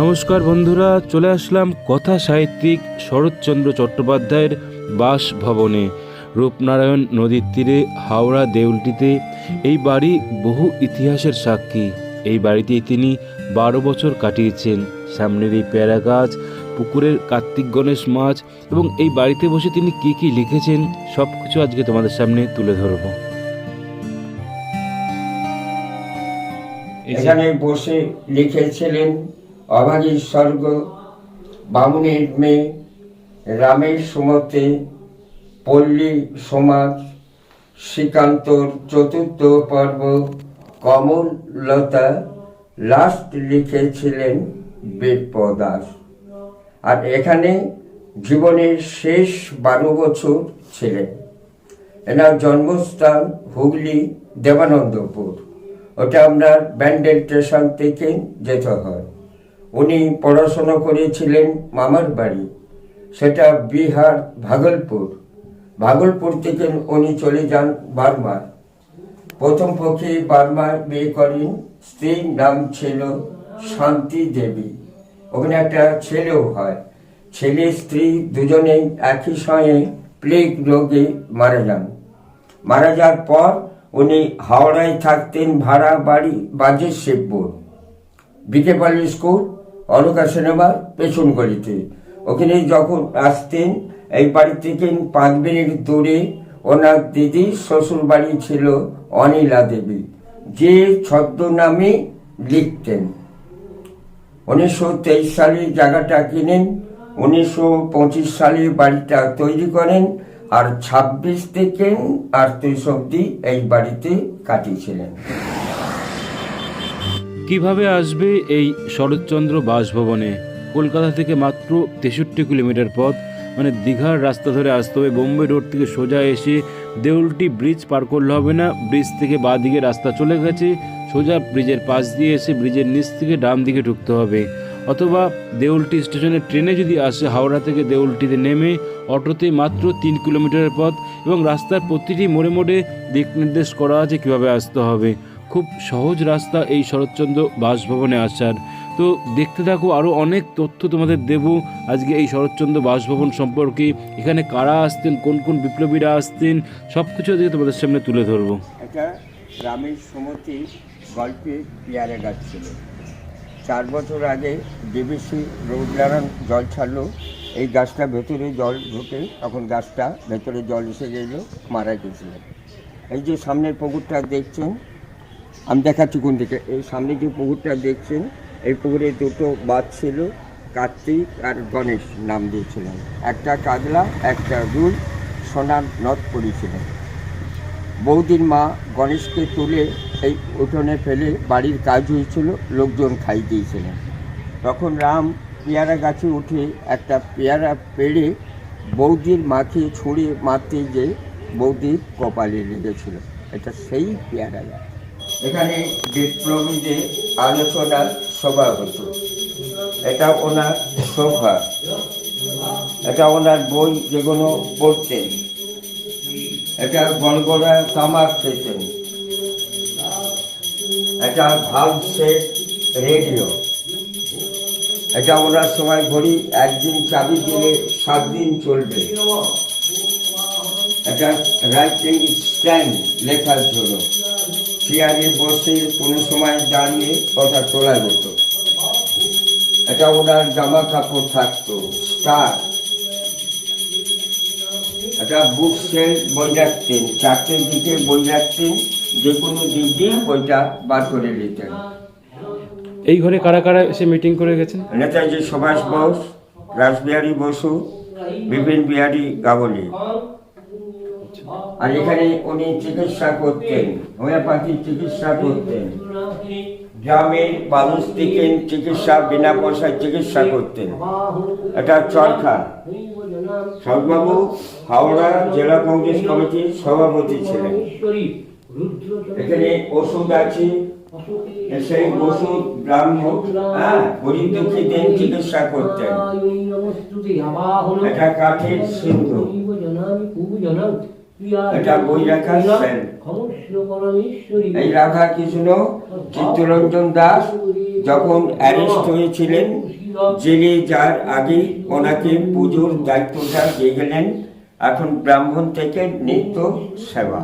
নমস্কার বন্ধুরা, চলে আসলাম কথা সাহিত্যিক শরৎচন্দ্র চট্টোপাধ্যায়ের বাসভবনে। রূপনারায়ণ নদীর তীরে, হাওড়া দেউলটিতে, এই বাড়ি বহু ইতিহাসের সাক্ষী। এই বাড়িতেই তিনি বারো বছর কাটিয়েছেন। সামনের এই পেয়ারা গাছ, পুকুরের কার্তিক গণেশ মাছ এবং এই বাড়িতে বসে তিনি কি কি লিখেছেন সব কিছু আজকে তোমাদের সামনে তুলে ধরবো। এখানে বসে লিখেছিলেন অভাগীর স্বর্গ বামুনের মেয়ে, রামের সুমতে, পল্লী সমাজ, শ্রীকান্তর চতুর্থ পর্ব, কমললতা লাস্ট লিখেছিলেন বেদপদাস আর এখানে জীবনের শেষ বারো বছর ছিলেন। এনার জন্মস্থান হুগলি, দেবানন্দপুর। ওটা আপনার ব্যান্ডেল স্টেশন থেকে যেতে হয়। উনি পড়াশোনা করেছিলেন মামার বাড়ি। সেটা বিহার ভাগলপুর। ভাগলপুর থেকে উনি চলে যান বার্মার। প্রথম পক্ষে বার্মায় বিয়ে করেন। স্ত্রীর নাম ছিল শান্তি দেবী। ওখানে একটা ছেলেও হয়। ছেলে, স্ত্রী দুজনেই একই সঙ্গে প্লেগ রোগে মারা যান। মারা যাওয়ার পর উনি হাওড়ায় থাকতেন ভাড়া বাড়ি বাজের শিবপুর বিকেপালি স্কুল। অলকা সিনেমার পেছন গলিতে ওখানে যখন আসতেন, এই বাড়ি থেকে পাঁচ মিনিট দূরে ওনার দিদি শ্বশুর বাড়ি ছিল অনিলা দেবী। যে ছদ্মনামে লিখতেন। উনিশশো তেইশ সালে জায়গাটা কিনেন, উনিশশো পঁচিশ সালে বাড়িটা তৈরি করেন, আর ছাব্বিশ থেকে আটত্রিশ অব্দি এই বাড়িতে কাটিয়েছিলেন। কীভাবে আসবে এই শরৎচন্দ্র বাসভবনে? কলকাতা থেকে মাত্র তেষট্টি কিলোমিটার পথ মানে দীঘার রাস্তা ধরে আসতে হবে। বোম্বে রোড থেকে সোজা এসে দেউলটি ব্রিজ পার করলে হবে না। ব্রিজ থেকে বাঁ দিকে রাস্তা চলে গেছে, সোজা ব্রিজের পাশ দিয়ে এসে ব্রিজের নিচ থেকে ডান দিকে ঢুকতে হবে। অথবা দেউলটি স্টেশনে ট্রেনে যদি আসে, হাওড়া থেকে দেউলটিতে নেমে অটোতে মাত্র তিন কিলোমিটারের পথ এবং রাস্তার প্রতিটি মোড়ে মোড়ে দিক নির্দেশ করা আছে কীভাবে আসতে হবে। খুব সহজ রাস্তা এই শরৎচন্দ্র বাসভবনে আসার। তো দেখতে থাকো আরও অনেক তথ্য তোমাদের দেব আজকে এই শরৎচন্দ্র বাসভবন সম্পর্কে। এখানে কারা আসতেন, কোন কোন বিপ্লবীরা আসতেন সব কিছু আজকে তোমাদের সামনে তুলে ধরবো। এটা গ্রামের সুমতি গল্পে পেয়ারা গাছ ছিল। চার বছর আগে ডিবিসি রোডনারায়ণ জল ছাড়লো। এই গাছটা ভেতরে জল ঢুকে, তখন গাছটা ভেতরে জল এসে গেল, মারা গেছিলেন এই যে সামনের পুকুরটা দেখছেন আমি দেখাচ্ছি কোন দিকে। এই সামনে যে পুকুরটা দেখছেন, এই পুকুরে দুটো বাদ ছিল, কার্তিক আর গণেশ নাম দিয়েছিলেন। একটা কাজলা একটা রুল সোনার নদ পড়েছিলেন বৌদির মা গণেশকে তুলে এই উঠোনে ফেলে বাড়ির কাজ হয়েছিল, লোকজন খাই দিয়েছিলেন। তখন রাম পেয়ারা গাছে উঠে একটা পেয়ারা পেড়ে বৌদির মাকে ছুঁড়ে মারতে যে বৌদির কপালে লেগেছিল। এটা সেই পেয়ারা গাছ। এখানে বিপ্লবীদের আলোচনার সভা হতো এটা ওনার সভা। এটা ওনার বই যেগুলো পড়তেন। এটা গনগনা তামাক খেতেন এটা ভালো সেট রেডিও। এটা ওনার সময় ঘড়ি একদিন চাবি দিলে সাত দিন চলবে। এটা রাইটিং স্ট্যান্ড লেখার জন্য। চেয়ারে বসে কোনো সময় দাঁড়িয়ে কথা তোলা যেত এটা ওনার জামা কাপড় থাকতো স্টার। একটা বুক সেল বই রাখতেন চারটের দিকে বই রাখতেন যে কোনো দিক দিয়ে বইটা বার করে নিতেন। এই ঘরে কারা কারা এসে মিটিং করে গেছেন? নেতাজি সুভাষ বোস রাসবিহারী বসু বিপিন বিহারী গাবলি আর এখানে উনি চিকিৎসা করতেন হোমিওপ্যাথি চিকিৎসা করতেন। গ্রামের মানুষ থেকে চিকিৎসা বিনা পয়সায় চিকিৎসা করতেন। এটা চরখা। সরবাবু হাওড়া জেলা কংগ্রেস কমিটির সভাপতি ছিলেন। এখানে ওষুধ আছে। সেই ওষুধ গ্রাম্য হ্যাঁ গরিব দুঃখীদের চিকিৎসা করতেন। এটা কাঠের সিন্ধু। এটা বই রাখার এই রাধা কৃষ্ণ চিত্তরঞ্জন দাস যখন অ্যারেস্ট হয়েছিলেন জেলে যার আগে ওনাকে পুজোর দায়িত্বটা দিয়ে গেলেন। এখন ব্রাহ্মণ থেকে নিত্য সেবা।